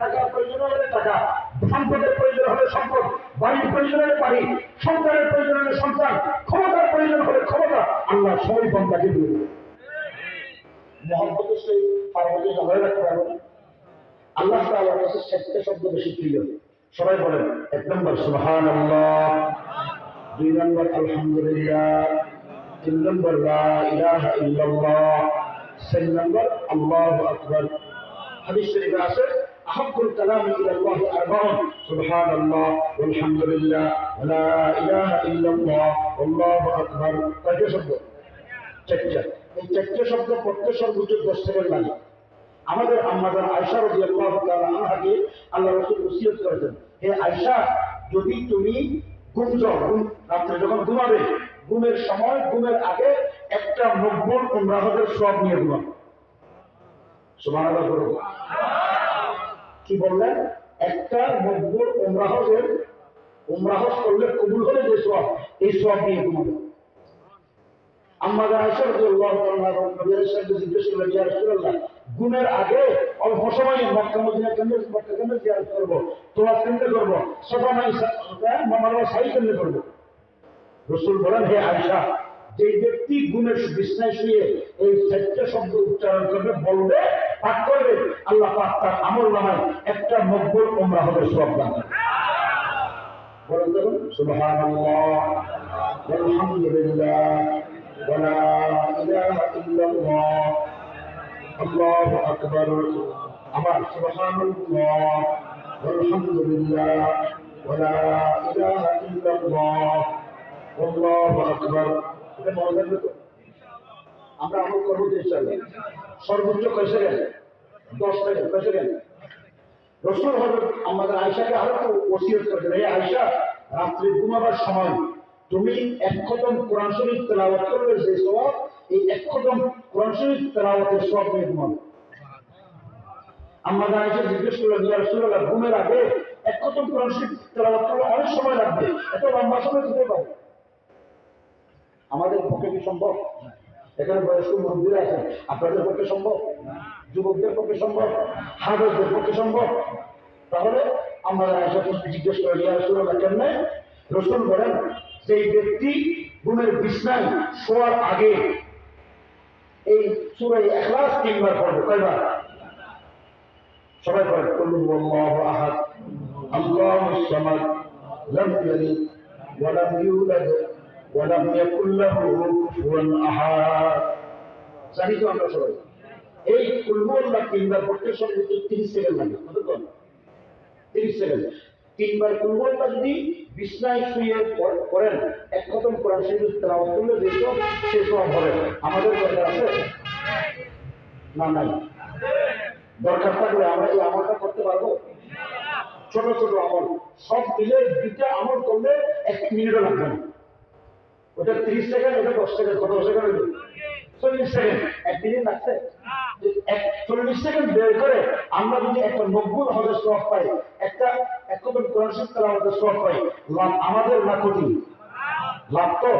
টাকার প্রয়োজন হলে টাকা, সম্পদের প্রয়োজন হলে সম্পদ, বাড়ির প্রয়োজন হলে বাড়ি সন্তানের প্রয়োজন হলে সন্তান ক্ষমতার প্রয়োজন হলে ক্ষমতা, আল্লাহ সবাই বন্ধাকে দিয়ে মহব্বতের আল্লাহ শব্দ বেশি প্রিয়। সবাই বলেন, এক নম্বর সুবহান দুই নম্বর, আলহামদুলিল্লাহ। তিন নম্বর, লা ইলাহা নম্বর হাদিস আছে أحب الكلام إلى الله أربع سبحان الله والحمد لله ولا إله إلا الله والله أكبر কয়টা শব্দ চারটা এই চারটে শব্দ পড়তে সর্বোচ্চ দশ সেকেন্ড লাগে আমাদের আম্মাদার আয়সা রদি আল্লাহ আনহাকে আল্লাহ রসুল ওসিয়ত করেছেন হে আয়সা যদি তুমি ঘুম যাও ঘুম রাত্রে যখন ঘুমাবে ঘুমের সময় ঘুমের আগে একটা নব্বই উমরাহদের সব নিয়ে ঘুমাবে সুবহানাল্লাহ বলুন। কি বললেন একটা নব্বই উমরাহদের উমরাহস করলে কবুল হলে যে সব, এই সব নিয়ে ঘুমাবে। আমাদের সাথে জিজ্ঞেস করলেন, ইয়া রাসূলুল্লাহ গুণের আগে অল্প মক্কা, মদিনা মক্কা জিয়ারত করব? তোমার কেন্দ্রে করব মাই মামার সাই কেন্দ্রে করব? রসুল বলেন, হে আয়সা যে ব্যক্তি গুণের এই চারটে শব্দ উচ্চারণ করবে, বলবে পাঠ করবে আল্লাহ পাক তার আমল নামায় একটা নব্বই ওমরা হবে সব দান বলেন দেখুন সুবহানাল্লাহ আলহামদুলিল্লাহ ولا إله إلا الله الله أكبر أمر سبحان الله والحمد لله ولا إله إلا الله والله أكبر এটা মনে থাকবে তো আমরা আমল করব তো ইনশাআল্লাহ। সর্বোচ্চ কয় সেকেন্ড দশ সেকেন্ড কয় সেকেন্ড রসুল হজরত আমাদের আয়সাকে আরও ওসিয়ত করেছেন এই আয়সা রাত্রে ঘুমাবার সময় তুমি এক খতম কোরআন শরীফ তেলাওয়াত করবে যে সব এই এক খতম কোরআন শরীফ তেলাওয়াতের সব নিয়ে ঘুমাবে। আমাদের আয়সা জিজ্ঞেস করলেন ইয়া রাসূলুল্লাহ, ঘুমের আগে এক খতম কোরআন শরীফ তেলাওয়াত করলে অনেক সময় লাগবে। এত লম্বা সময় দিতে পারে আমাদের পক্ষে কি সম্ভব? এখানে বয়স্ক মন্দির আছে আপনাদের পক্ষে সম্ভব? যুবকদের পক্ষে সম্ভব? হাজারদের পক্ষে সম্ভব? তাহলে আমরা জিজ্ঞেস করি ইয়া রাসূলুল্লাহ কেমনে রসুল বলেন সেই ব্যক্তি গুণের বিছনায় শোয়ার আগে এই সুরাই এখলাস তিনবার পড়বে, কয়বার? সবাই পড়ে কুল হুয়াল্লাহু আহাদ আল্লাহুস সামাদ, লাম ইয়ালিদ ওয়া লাম ইউলাদ। লাম ইয়াকুল লাহু কুফুয়ান আহাদ জানি তো আমরা সবাই। এই কুল হুয়াল্লাহ তিনবার পড়তে সর্বোচ্চ 30 সেকেন্ড লাগে কতক্ষণ 30 সেকেন্ড। তিনবার কুলবলটা যদি বিছনায় শুয়ে পড়েন, এক খতম কোরআন শরীফ তেলাওয়াত করলে যে সে সব হবে। আমাদের দরকার আছে? না, নাই। দরকার থাকলে আমরা এই আমলটা করতে পারব? ছোট ছোট আমল। সব মিলে দুইটা আমল করলে এক মিনিটও লাগবে না। ওটা তিরিশ সেকেন্ড, ওটা দশ সেকেন্ড সেকেন্ড চল্লিশ সেকেন্ড। লাগছে? চল্লিশ সেকেন্ড বের করে আমরা যদি একটা নব্বই হাজার পাই, একটা এক কত কোরআন সব পাই, লাভ আমাদের না ক্ষতি? লাভ তো?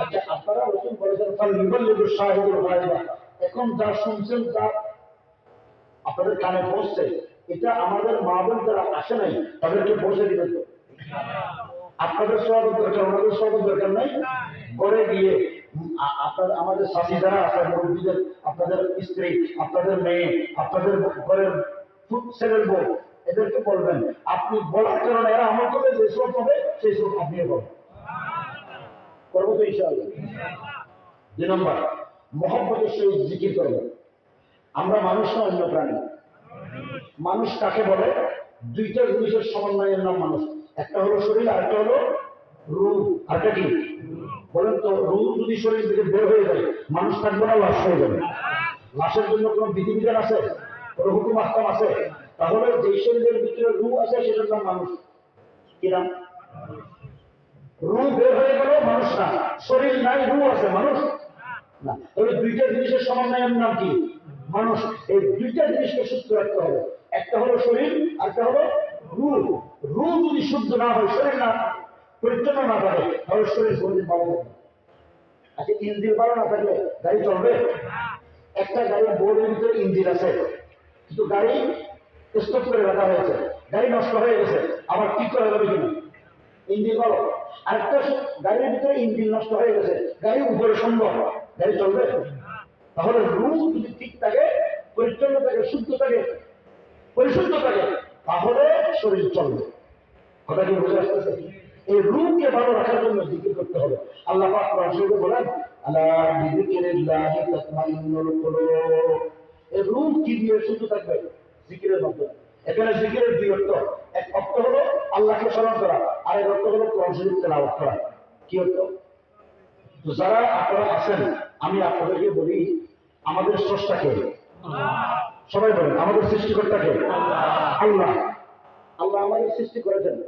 আচ্ছা আপনারা রসুন বলেছেন, ফাল ইউবাল্লিগু শাহিদুল গায়বা এখন যা শুনছেন তা আপনাদের কানে পৌঁছছে এটা আমাদের মা বোন যারা আসে নাই, তাদেরকে পৌঁছে দিবেন তো? আপনাদের সব দরকার, আমাদের সব দরকার নাই। ঘরে গিয়ে আপনার আমাদের শাশি যারা আছে, মুরব্বীদের, আপনাদের স্ত্রী, আপনাদের মেয়ে, আপনাদের ঘরের ছেলের বউ, এদেরকে বলবেন, আপনি বলার কারণে এরা আমল করবে, যে সব হবে, সেই সব আপনিও করবেন। করব তো দুই নম্বর, মহব্বতের সহিত জিকির করবেন। আমরা মানুষ না অন্য প্রাণী? মানুষ কাকে বলে? দুইটা জিনিসের সমন্বয়ের নাম মানুষ। একটা হলো শরীর আর একটা হলো রূপ আরেকটা কি? বলেন তো রূপ যদি শরীর থেকে বের হয়ে যায়, মানুষ থাকবে না, লাশ হয়ে যাবে। লাশের জন্য কোনো বিধিবিধান আছে? কোনো হুকুম আহকাম আছে? তাহলে যেই শরীরের ভিতরে রু আছে, সেটার নাম মানুষ। কি নাম? রু বের হয়ে গেল মানুষ না। শরীর নাই রু আছে, মানুষ? না। তবে দুইটা জিনিসের সমন্বয়ের নাম কি? মানুষ। এই দুইটা জিনিসকে সুস্থ রাখতে হবে। একটা হলো শরীর আর একটা হলো রু রু যদি শুদ্ধ না হয়, শরীর না, পরিচ্ছন্ন না থাকে, তাহলে শরীর কোনদিন থাকবে আচ্ছা ইঞ্জিন ভালো না থাকলে গাড়ি চলবে? একটা গাড়ির বোর্ডের ভিতরে ইঞ্জিন আছে, কিন্তু গাড়ি স্টপ করে রাখা হয়েছে, গাড়ি নষ্ট হয়ে গেছে, আবার ঠিক করে যাবে কিনা ইঞ্জিন বলো আরেকটা গাড়ির ভিতরে ইঞ্জিন নষ্ট হয়ে গেছে, গাড়ি উপরে সম্ভব গাড়ি চলবে? তাহলে রুম যদি ঠিক থাকে, পরিচ্ছন্ন থাকে, শুদ্ধ থাকে, পরিশুদ্ধ থাকে তাহলে শরীর চলবে। কথা কি বুঝে আসতেছে? এই রূপকে ভালো রাখার জন্য জিকির করতে হবে। আল্লাহ পাক কোরআন শরীফে বলেন, আলা বিযিকিরিল্লাহি তাতমাইন্নুল কুলুব। এই রূপ কি দিয়ে শুদ্ধ থাকবে? জিকিরের মাধ্যমে। এখানে জিকিরের দুই অর্থ। এক অর্থ হলো আল্লাহকে স্মরণ করা, আর এক অর্থ হলো কোরআন শরীফ তেলাওয়াত করা। কি অর্থ? তো যারা আপনারা আছেন, আমি আপনাদেরকে বলি, আমাদের স্রষ্টাকে। সবাই বলেন, আমাদের সৃষ্টিকর্তাকে। আল্লাহ। আল্লাহ আমাদের সৃষ্টি করেছেন।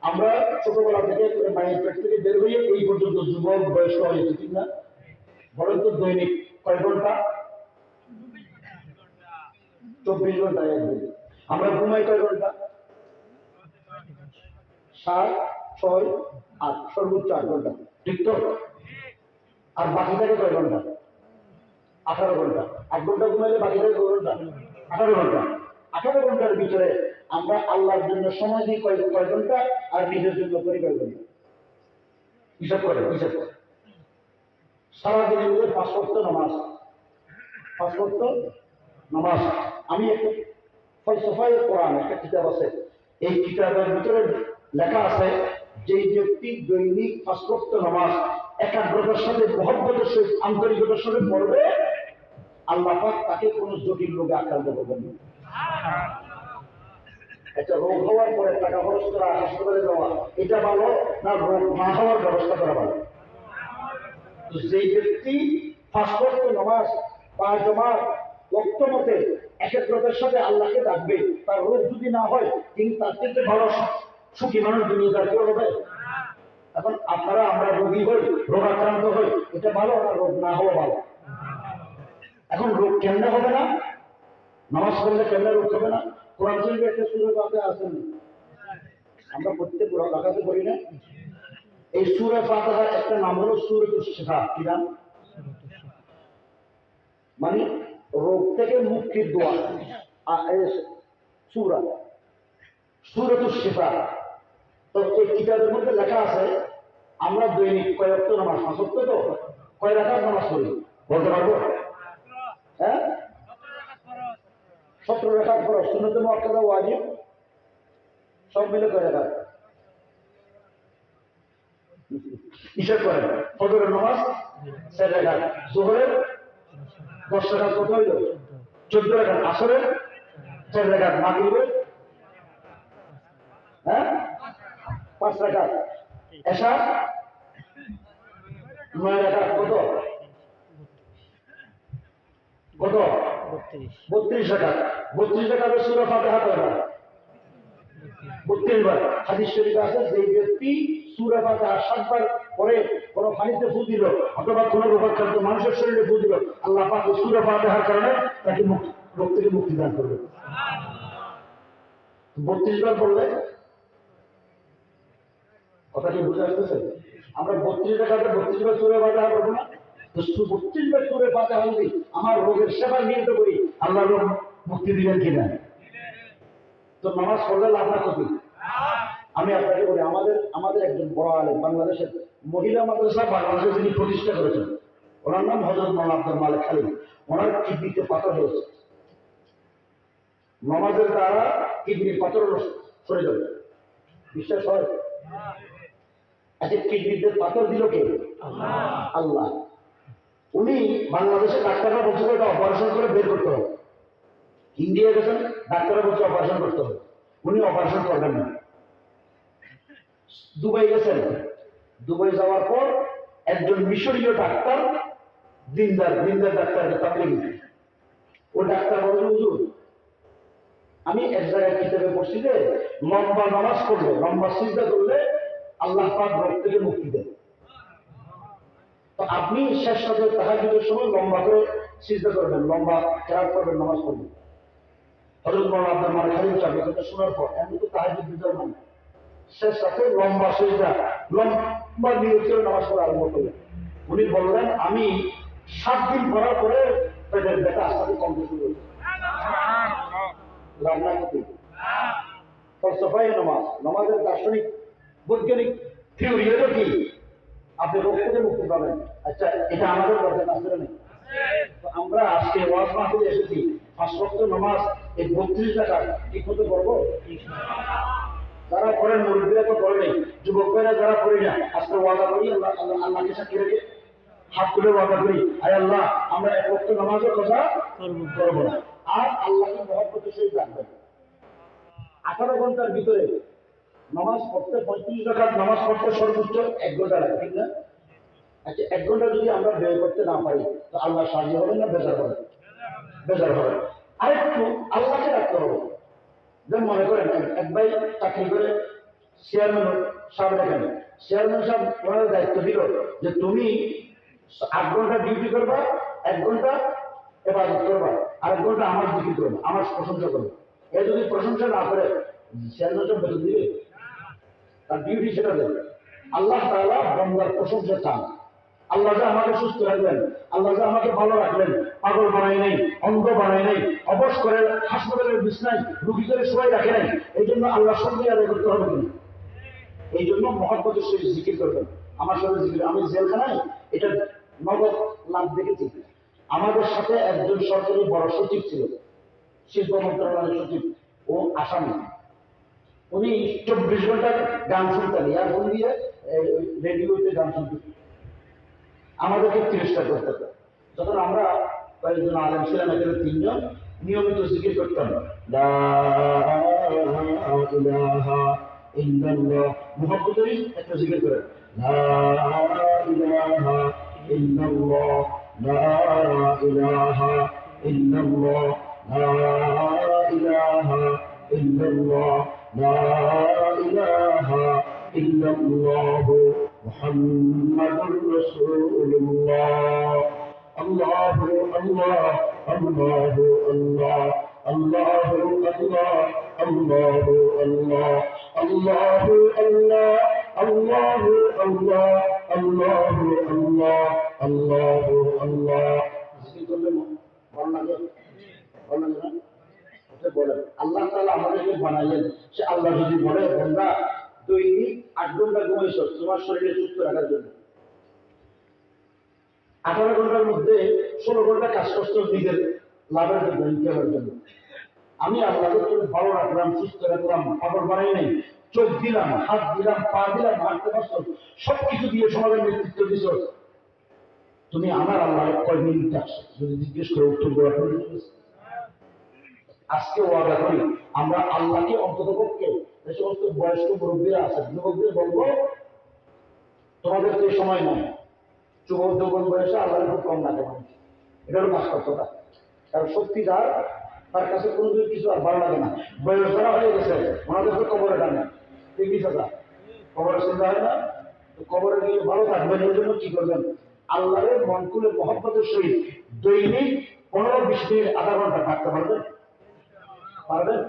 আমরা ছোটবেলা থেকে মায়ের পেট থেকে বের হয়ে এই পর্যন্ত যুবক, বয়স্ক হয়েছে ঠিক না? বলেন তো দৈনিক কয় ঘণ্টা? চব্বিশ ঘণ্টা আমরা ঘুমাই কয় ঘণ্টা? সাত, ছয়, আট, সর্বোচ্চ আট ঘণ্টা। ঠিক তো? আর বাকি থাকে কয় ঘণ্টা? আঠারো ঘণ্টা। এক ঘণ্টা ঘুমাইলে বাকি থাকে ঘণ্টা। আঠারো ঘণ্টা। আঠারো ঘণ্টার ভিতরে আমরা আল্লাহর জন্য সময় দিই কয় কয় ঘণ্টা আর নিজের জন্য করি কয় ঘণ্টা? হিসাব করে হিসাব করে। সারাদিনের মধ্যে পাঁচ ওয়াক্ত নামাজ। পাঁচ ওয়াক্ত নামাজ। আমি একটা ফলসফাই কোরআন, একটা কিতাব আছে। এই কিতাবের ভিতরে লেখা আছে যে ব্যক্তি দৈনিক পাঁচ নামাজ, একাগ্রতার সাথে মহব্বতের সহিত, আন্তরিকতার সাথে পড়বে আল্লাহ তাকে কোনো জটিল রোগে আক্রান্ত করবেন একটা রোগ হওয়ার পরে টাকা খরচ করা, হাসপাতালে যাওয়া, এটা ভালো না রোগ না হওয়ার ব্যবস্থা করা ভালো? যেই ব্যক্তি ফাঁসপত্র নামাজ বা জমার রক্ত মতে একাগ্রতার সাথে আল্লাহকে ডাকবে, তার রোগ যদি না হয়, তিনি তার থেকে ভালো সুখী মানুষ দুনিয়াদার হবে এখন আপনারা আমরা রোগী হই, রোগাক্রান্ত হই, এটা ভালো না রোগ না হওয়া ভালো? এখন রোগ কেমনে হবে না? নামাজ পড়লে কেমনে রোগ হবে না? কোরআন শরীফে একটা সুরের কথা আছেন আমরা প্রত্যেক রাখাতে করি না। এই সুরে ফাতাহার একটা নাম হলো সুরে শেখা কি নাম? মানে রোগ থেকে মুক্তির দোয়া। সুরা সুরে শেখা তো এই কিতাবের মধ্যে লেখা আছে, আমরা দৈনিক কয়েকটা নামাজ পাঁচত্ব তো? কয় রাখার নামাজ পড়ি? বলতে পারব? হ্যাঁ? সতেরো রেখার পর সুন্নত মক্কাদা ওয়াজিব। সব মিলে কয় রেখা হিসেব করেন। ফজরের নামাজ চার রেখা জোহরের, দশ রেখা কত হইল? চোদ্দ রেখা আসরের, চার রেখা মাগরিবের হ্যাঁ? পাঁচ রেখা এসা নয় রেখা কত? কত? বত্রিশ। টাকা বত্রিশ টাকা সুরা ফাতেহা কয়বার বত্রিশ বার। হাদিস শরীফে আছে যে ব্যক্তি সুরা ফাতেহা সাতবার পরে কোন পানিতে ফু দিল অথবা কোন রোগাক্রান্ত মানুষের শরীরে ফু দিল আল্লাহ পাক সুরা ফাতেহার কারণে তাকে মুক্তি রোগ থেকে মুক্তি দান করবে। বত্রিশ বার পড়লে কথা কি বুঝে আসতেছে? আমরা বত্রিশ টাকাতে বত্রিশ বার সুরে ফাতেহা করব না? তো বত্রিশ বার সুরে ফাতেহা যদি আমার রোগের সেবা নিয়ত করি। আল্লাহ রোগ মুক্তি দিবেন কিনা? তো নামাজ পড়লে লাভ না ক্ষতি আমি আপনাকে বলি আমাদের আমাদের একজন বড় আলেম বাংলাদেশের মহিলা মাদ্রাসা বাংলাদেশে যিনি প্রতিষ্ঠা করেছেন ওনার নাম হজরত মাল আব্দুল মালিক খালিদ। ওনার কিডনিতে পাথর হয়েছে। নমাজের দ্বারা কিডনির পাথর সরে যাবে। বিশ্বাস হয়? আচ্ছা কিডনিতে পাথর দিল কে? আল্লাহ। উনি বাংলাদেশের ডাক্তাররা বলছিল এটা অপারেশন করে বের করতে হবে। ইন্ডিয়া গেছেন, ডাক্তাররা বলছে অপারেশন করতে হবে। উনি অপারেশন করবেন না। দুবাই গেছেন। দুবাই যাওয়ার পর একজন মিশরীয় ডাক্তার, দিনদার দিনদার ডাক্তার, তাবলিগি। ও ডাক্তার বলছে, হুজুর, আমি এক জায়গায় কিতাবে পড়ছি যে লম্বা নামাজ করলে লম্বা সিজদা করলে আল্লাহ পাক রোগ থেকে মুক্তি দেন। তো আপনি শেষ সাথে তাহাজুদের সময় লম্বা করে সিজদা করবেন, লম্বা খেয়াল করবেন, নামাজ পড়বেন। হজরত আব্দুল মালিক খালিদ চাবি কথা শোনার পর এমনি তো তাহাজুদ বিদার মানে শেষ সাথে লম্বা সিজদা, লম্বা নিয়োগ করে নামাজ পড়া আরম্ভ করলেন। উনি বললেন, আমি সাত দিন পড়ার পরে পেটের ব্যথা আস্তে কমতে শুরু রান্না করতে নামাজ, নামাজের দার্শনিক, বৈজ্ঞানিক থিওরি হলো কি? আপনি রোগ থেকে মুক্তি পাবেন। আচ্ছা এটা আমাদের কথা, আসলে নেই। আমরা আজকে ওয়াজ মাহফিলে এসেছি। পাঁচ ওয়াক্ত নামাজ, এই বত্রিশ টাকা ঠিক মতো করব যারা করেন মুরব্বীরা তো করে নেই। যুবক ভাইরা যারা করি না, আজকে ওয়াদা করি, আল্লাহ আল্লাহ- আল্লাহকে সাক্ষী রেখে হাত তুলে ওয়াদা করি। আয় আল্লাহ, আমরা এক ওয়াক্ত নামাজের কথা করব না। আর আল্লাহকে মহব্বতের সহিত রাখবেন। আঠারো ঘণ্টার ভিতরে নামাজ পড়তে পঁয়ত্রিশ টাকার নামাজ পড়তে সর্বোচ্চ এক ঘণ্টা লাগে, ঠিক না? আচ্ছা এক ঘণ্টা যদি আমরা ব্যয় করতে না পারি, তো আল্লাহ সাহায্য হবেন না বেজার হবেন বেজার হবেন আরেকটু আল্লাহকে রাখতে হবে। যেমন মনে করেন, এক- ভাই চাকরি করে চেয়ারম্যান সাহেব দেখেন চেয়ারম্যান সাহেব ওনার দায়িত্ব দিল যে তুমি আট ঘণ্টা ডিউটি করবা, এক ঘণ্টা এবাদত করবা, আর এক ঘণ্টা আমার ডিউটি করবা, আমার প্রশংসা করবে। এ যদি প্রশংসা না করে চেয়ারম্যান সাহেব বেতন দিবে? তার ডিউটি সেটা দেবে। আল্লাহ তাআলা বন্দার প্রশংসা চান। আল্লাহ যে আমাকে সুস্থ রাখবেন, আল্লাহ যে আমাকে ভালো রাখলেন পাগল বানাই নাই, অন্ধ বানাই নাই, অবশ করে হাসপাতালের বিছনায় রুগী করে সবাই রাখে নাই, এই জন্য আল্লাহ সঙ্গে আদায় করতে হবে কিনা এই জন্য মহাব্বতের সহিত জিকির করবেন। আমার সাথে জিকির আমি জেলখানায় এটা নগদ লাভ দেখেছি। আমাদের সাথে একজন সরকারি বড় সচিব ছিল। শিল্প মন্ত্রণালয়ের সচিব। ও আসামি। উনি চব্বিশ ঘণ্টা গান শুনতেন ইয়ারফোন দিয়ে রেডিওতে গান শুনতেন। আমাদেরকে তিরস্কার করতে হতো যখন আমরা কয়েকজন আলেম ছিলাম, এখানে তিনজন, নিয়মিত জিকির করতাম। মুহাম্মদুরই একটা জিকির করেন لا إله إلا الله محمد رسول الله الله الله الله الله الله الله الله الله الله الله الله الله الله الله الله الله الله আমি ভালো রাখলাম, সুস্থ রাখলাম খবর বানাই নাই, চোখ দিলাম, হাত দিলাম, পা দিলাম, হাঁটতে পারছ সব কিছু দিয়ে সমাজের নেতৃত্ব দিছ। তুমি আমার আল্লাহ কয় মিনিট আসছো যদি জিজ্ঞেস করে উত্তর দেওয়া আজকে ওয়াদা করি, আমরা আল্লাহকে অন্তত পক্ষে যে সমস্ত বয়স্ক মুরব্বীরা আছে যুবকদের বলব, তোমাদের তো সময় নয় যুবক যৌবন বয়সে আল্লাহর খুব কম লাগে মানুষ। এটা হলো বাস্তবতা কারণ সত্যি যার, তার কাছে কোনো কিছু আর ভালো লাগে না। বয়স ধরা হয়ে গেছে, ওনাদের তো কবরে টানে। ঠিক আছে কবরে চিন্তা হয় না? তো কবরে গিয়ে ভালো থাকবেন এই জন্য কি করবেন? আল্লাহরের মন খুলে মহব্বতের সহিত দৈনিক পনেরো, বিশ মিনিট, আধা ঘণ্টা থাকতে পারবেন। পারবেন?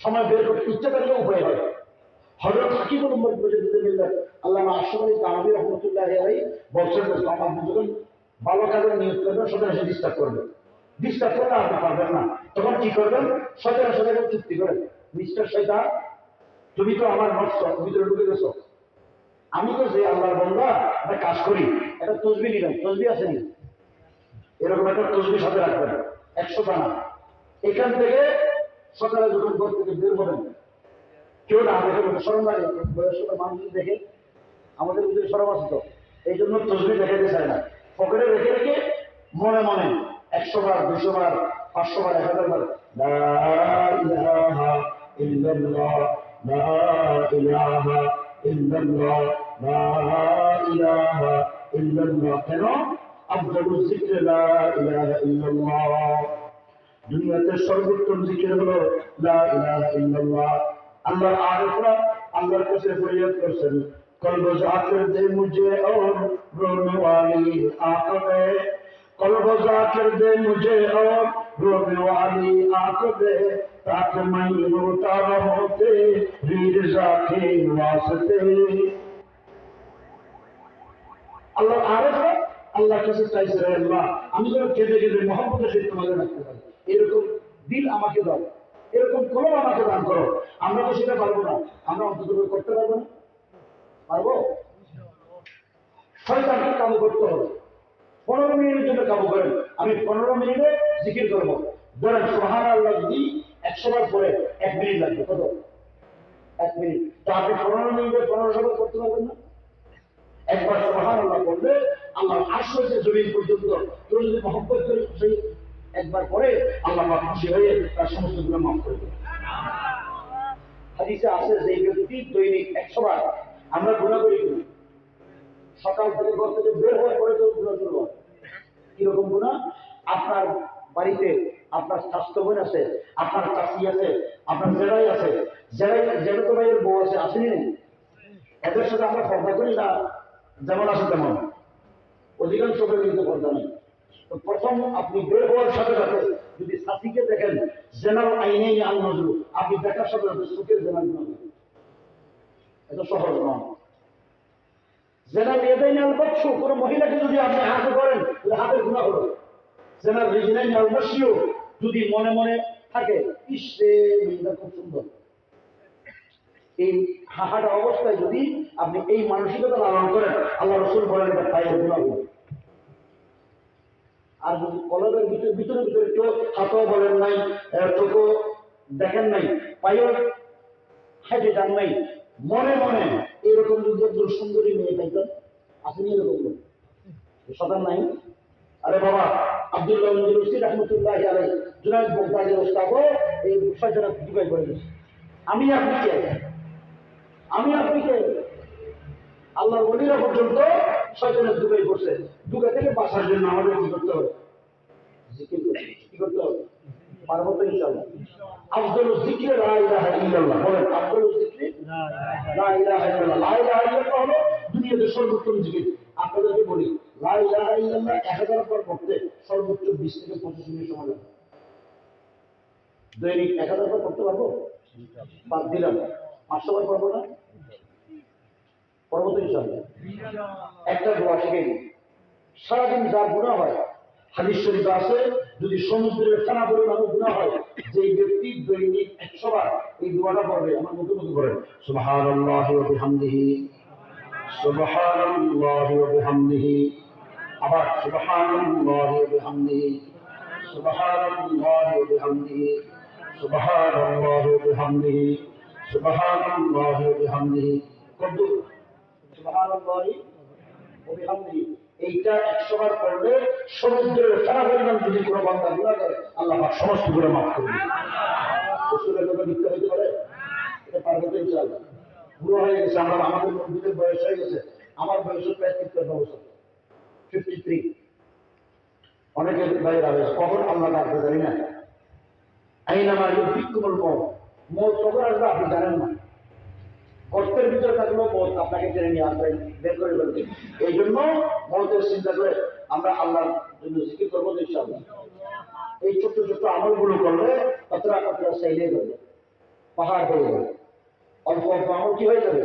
সময় বের করতে ইচ্ছা করলে উপায় হয় হজরত হাকিমুল উম্মত মুজাদ্দিদুল্লাহ আল্লামা আশরাফ আলী তানভী রহমাতুল্লাহ আলাইহি বলছেন যে আমার যখন ভালো কাজের নিয়োগ করবেন সেটা এসে ডিস্টার্ব করবে। ডিস্টার্ব করলে আপনি পারবেন না। তখন কি করবেন? সতেরো সতেরো চুক্তি করেন, মিস্টার শৈতান তুমি তো আমার নষ্ট ভিতরে ঢুকে গেছো। আমি তো যে আল্লাহর বন্ধা একটা কাজ করি, একটা তসবি নিলাম। তসবি আছে এরকম একটা তসবি সাথে রাখবেন, একশো দানা এখান থেকে সকালে যখন ঘর থেকে বের হবেন, কেউ না দেখে বলে সরম লাগে বয়স্ক মানুষ দেখে আমাদের ভিতরে সরম আছে তো? এই জন্য তসবি দেখাতে চায় না। পকেটে রেখে রেখে মনে মনে একশো বার দুশো বার, পাঁচশো বার, এক হাজার বার কেন? আফজালু যিকরি লা ইলাহা ইল্লাল্লাহ। দুনিয়াতে সর্বোত্তম জিকির হলো, লা ইলাহা ইল্লাল্লাহ। আল্লাহ আরফরা আল্লাহর কাছে ফরিয়াদ করছেন। কলব জাকির দে মুঝে ওর রোনে ওয়ালি আঁখ কলব জাকির দে মুঝে ওর রোনে ওয়ালি আঁখ তাকে মাই রোতা রহতে বীর জাকির ওয়াসতে আল্লাহ আরফরা আল্লাহর কাছে চাইছে রে আল্লাহ, আমি যেন কেঁদে কেঁদে মহব্বতের সহিত তোমাদের রাখতে পারি। এরকম দিল আমাকে দাও। এরকম কলম আমাকে দান করো। আমরা তো সেটা পারব না। আমরা অন্তত করতে পারব না। পারব? শয়তানকে কাবু করতে হবে? পনেরো মিনিটের জন্য কাবু করেন। আমি পনেরো মিনিটে জিকির করব। ধরেন সোহান আল্লাহ যদি একশো বার পরে এক মিনিট লাগবে। কত? এক মিনিট। তা আপনি পনেরো মিনিটে পনেরোশো বার করতে পারবেন না। একবার সোহান আল্লাহ করলে আল্লাহ আশ্র হয়েছে জমিন পর্যন্ত কেউ যদি মহব্বত করে একবার পরে আল্লাহ খুশি হয়ে তার সমস্তগুলো মাফ করে দেবে হাদিসে আছে যে ব্যক্তি দৈনিক একশো বার আমরা গুণা করি করি সকাল থেকে ঘর থেকে বের হওয়ার পরে তো গুণা শুরু হয়। কীরকম গুণা আপনার বাড়িতে আপনার স্বাস্থ্য বোন আছে, আপনার চাষি আছে, আপনার জেরাই আছে জেরাই জেরাতো ভাইয়ের বউ আছে, আসেনি এদের সাথে আমরা পর্দা করি না? যেমন আছে তেমন। অধিকাংশ কিন্তু পর্দা নেই। তো প্রথম আপনি বের হওয়ার সাথে সাথে যদি সাথীকে দেখেন, জেনার আইনে আল নজরু আপনি দেখার সাথে সাথে সুখের জেনার গুণ এটা সহজ নয়। জেনার রেজাইন আল বৎস কোনো মহিলাকে যদি আপনি হাতে করেন তাহলে হাতের গুণা হলো। জেনার রেজাইন আল বৎসিও যদি মনে মনে থাকে, ইসে মেয়েটা খুব সুন্দর। এই হাহাটা অবস্থায় যদি আপনি এই মানসিকতা লালন করেন, আল্লাহ রসুল বলেন, এটা পায়ের গুণা আর যদি কলবের ভিতরে ভিতরে ভিতরে কেউ হাতও বলেন নাই চোখও দেখেন নাই পায়েও হাইটে যান নাই। মনে মনে এরকম যদি একজন সুন্দরী মেয়ে পাইতেন, আপনি এরকম লোক। সদান নাই। আরে বাবা, আব্দুল্লাহ মঞ্জুরসি রহমতুল্লাহ আলাই জুনাইদ বগদাদের ওস্তাদও এই বিষয়টা দুবাই করে দিয়েছে। আমি আপনি কে? আমি আপনি কে? আল্লাহর ওলিরা পর্যন্ত শয়তানের দুবাই করছে। দুবাই থেকে বাঁচার জন্য আমাদের কি করতে হবে। কি দুনিয়াতে সর্বোত্তম জিকির। আপনাদেরকে বলি, লা ইলাহা ইল্লাল্লাহ এক হাজার পর করতে সর্বোচ্চ বিশ থেকে পঁচিশ মিনিট সময় লাগে। দৈনিক এক হাজার পর করতে পারব? বাদ দিলাম। পাঁচশো বার পারব না? পরবর্তী ইনশাআল্লাহ একটা দোয়া শিখে নিই সারাদিন যা গুণা হয়, হাদিস শরীফ আছে, যদি সমুদ্রের ফেনা পরিমাণ গুণা হয় যে ব্যক্তি দৈনিক একশো বার এই দোয়াটা পড়বে, আমার মুখে করেন সুবহানাল্লাহ ওয়া বিহামদিহি। আবার ওয়া বিহামদিহি। এইটা একশো বার করলে সমুদ্রের সারা পরিমাণ যদি কোনো করে, আল্লাহ সমস্ত পারে? এটা পারবে বুড়ো হয়ে গেছে, আমরা আমাদের বয়স হয়ে গেছে। আমার বয়স বছর। ফিফটি থ্রি অনেকের বাইরে হয়েছে কখন ডাকতে জানি না? আইন আমার বিক্ষুমল মত মত কখন আসবে, আপনি জানেন না। গর্তের ভিতরে থাকলেও মত আপনাকে টেনে নিয়ে আসবেন বের করে ফেলবে এই জন্য মতের চিন্তা করে আমরা আল্লাহর জন্য জিকির করব ইনশাআল্লাহ। এই ছোট্ট ছোট্ট আমলগুলো করলে কতটা কতটা চাইলে যাবে পাহাড় হয়ে যাবে অল্প অল্প আমল কি হয়ে যাবে?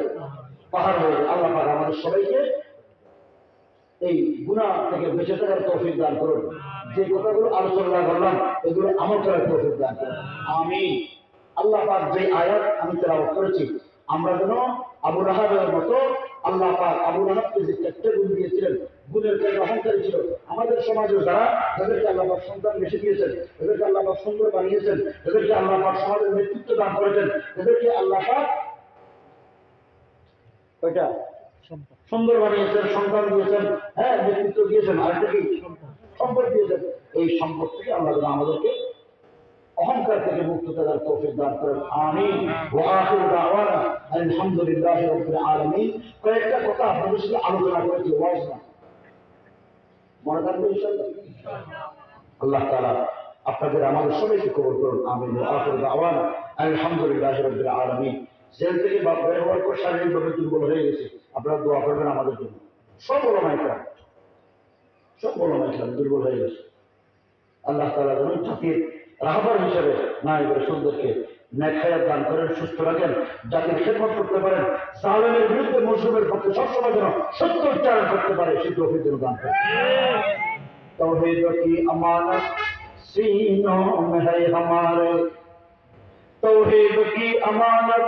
পাহাড় হয়ে যাবে আল্লাহ পাক আমাদের সবাইকে এই গুণা থেকে বেঁচে থাকার তৌফিক দান করুন। যে কথাগুলো আলোচনা করলাম এগুলো আমল করার তৌফিক দান করুন। আমি আল্লাহ পাক যে আয়াত আমি তেলাওয়াত করেছি আমরা যেন আবু রাহাবের মতো আল্লাহ পাক আবু রাহাবকে যে চারটে গুণ দিয়েছিলেন গুণের কারণে অহংকারী ছিল আমাদের সমাজে যারা যাদেরকে আল্লাহ পাক সন্তান বেশি দিয়েছেন এদেরকে আল্লাহ পাক সুন্দর বানিয়েছেন এদেরকে আল্লাহ পাক সমাজের নেতৃত্ব দান করেছেন এদেরকে আল্লাহ পাক ওইটা সুন্দর বানিয়েছেন সন্তান দিয়েছেন হ্যাঁ নেতৃত্ব দিয়েছেন আরেকটা কি? সম্পদ দিয়েছেন। এই সম্পদ থেকে আল্লাহ যেন আমাদেরকে অহংকার থেকে মুক্ত থাকার তৌফিক দান করেন। আমিন। ওয়া আখিরু দাওয়ানা আলহামদুলিল্লাহি রাব্বিল আলামিন। কয়েকটা কথা আপনাদের সাথে আলোচনা করেছি ওয়াজ না? মনে থাকবে ইনশাআল্লাহ? আল্লাহ তাআলা আপনাদের আমাদের সবাইকে কবুল করুন। আমিন। ওয়া আখিরু দাওয়ানা আলহামদুলিল্লাহি রাব্বিল আলামিন। জেল থেকে বা বের হওয়ার পর শারীরিকভাবে দুর্বল হয়ে গেছে। আপনারা দোয়া করবেন আমাদের জন্য। সব ওলামাইকরা সব ওলামাইকরা দুর্বল হয়ে গেছে। আল্লাহ তালা যেন জাতির রাহবার হিসেবে নায়কের সুন্দরকে ন্যাখায়াত দান করেন সুস্থ রাখেন জাতির খেদমত করতে পারেন সালেমের বিরুদ্ধে মৌসুমের পক্ষে সবসময় যেন সত্য উচ্চারণ করতে পারে সেই তৌফিক যেন দান করেন तौहीद की अमानत सीनों में है हमारे तौहीद की अमानत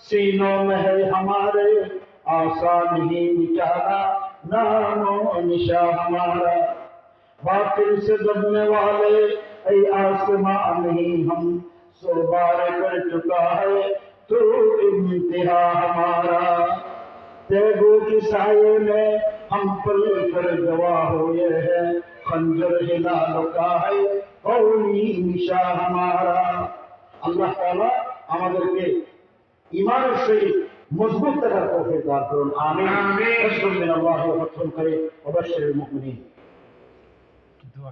सीनों में है हमारे आसान ही मिटाना नामो निशा हमारा बातिल से दबने वाले ऐ आसमान नहीं हम सोबार कर चुका है तो इम्तिहा हमारा तेगो के साये में हम पल कर गवाह हो ये है खंजर हिलाल का है कौनी निशा हमारा আল্লাহ তাআলা আমাদেরকে ইমানের সহিত মজবুত থাকার তৌফিক দান করুন আমিন আমিন আল্লাহু আকবার করে অবশ্যই মুমিন দোয়া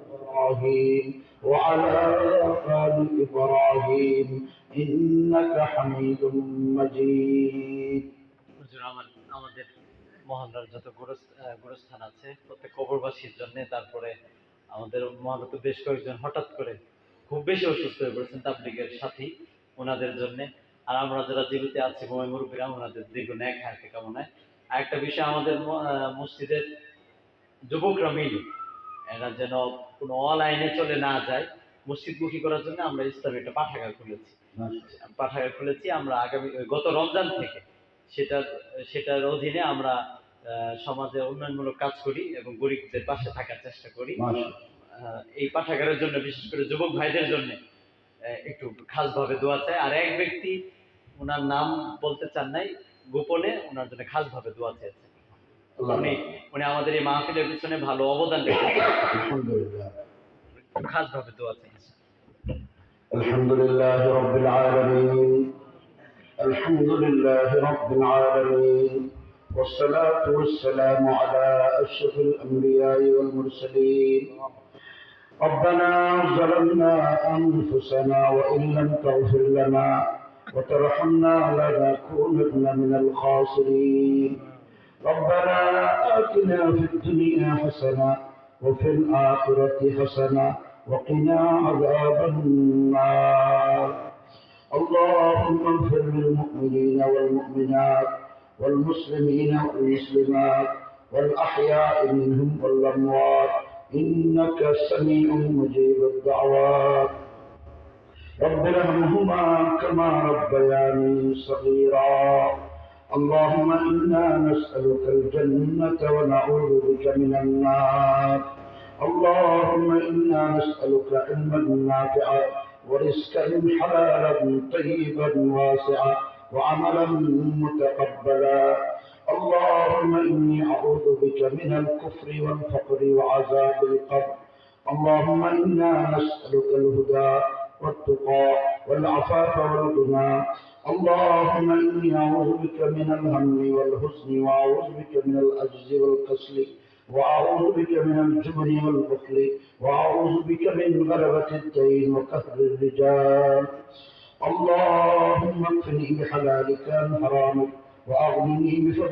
إبراهيم وعلى آل إبراهيم إنك حميد مجيد হুজুর আমার আমাদের মহল্লার যত গোরস- আহ, গোরস্থান আছে প্রত্যেক কবরবাসীর জন্য তারপরে আমাদের মহল্লাতে বেশ কয়েকজন হঠাৎ করে খুব বেশি অসুস্থ হয়ে পড়েছেন তাবলিগের সাথী ওনাদের জন্য আর আমরা যারা জীবিত আছি ময় মুরব্বীরা ওনাদের দীর্ঘ ন্যাক হায়াতে কামনায় আর একটা বিষয় আমাদের ম- আহ, মসজিদের যুবকরা মিলে এরা যেন কোনো অলাইনে চলে না যায় মসজিদমুখী করার জন্য আমরা ইসলামী একটা পাঠাগার খুলেছি। পাঠাগার খুলেছি আমরা আগামী গত রমজান থেকে সেটার সেটার অধীনে আমরা সমাজে উন্নয়নমূলক কাজ করি এবং গরিবদের পাশে থাকার চেষ্টা করি। এই পাঠাগারের জন্য বিশেষ করে যুবক ভাইদের জন্য একটু খাসভাবে দোয়া চাই। আর এক ব্যক্তি ওনার নাম বলতে চান নাই গোপনে ওনার জন্য খাসভাবে দোয়া চেয়েছে। উনি উনি আমাদের এই মাহফিলের পিছনে ভালো অবদান রেখেছেন الحمد لله একটু খাসভাবে দোয়া চাইছে الحمد لله رب العالمين الحمد لله رب العالمين والصلاة والسلام على أشرف الأنبياء والمرسلين ربنا ظلمنا أنفسنا وإن لم تغفر لنا وترحمنا لنكونن من الخاسرين ربنا آتنا في الدنيا حسنة وفي الآخرة حسنة وقنا عذاب النار. اللهم اغفر للمؤمنين والمؤمنات والمسلمين والمسلمات والأحياء منهم والأموات. إنك سميع مجيب الدعوات. رب ارحمهما كما ربياني صغيرا. اللهم إنا نسألك الجنة ونعوذ بك من النار. اللهم إنا نسألك علما نافعا ورزقا حلالا طيبا واسعا وعملا متقبلا. اللهم إني أعوذ بك من الكفر والفقر وعذاب القبر. اللهم إنا نسألك الهدى والتقى والعفاف والغنى اللهم إني أعوذ بك من الهم والحزن وأعوذ بك من العجز والكسل وأعوذ بك من الجبن والبخل وأعوذ بك من غلبة الدين وقهر الرجال. اللهم اكفني بحلالك عن حرامك وأغنني بفضلك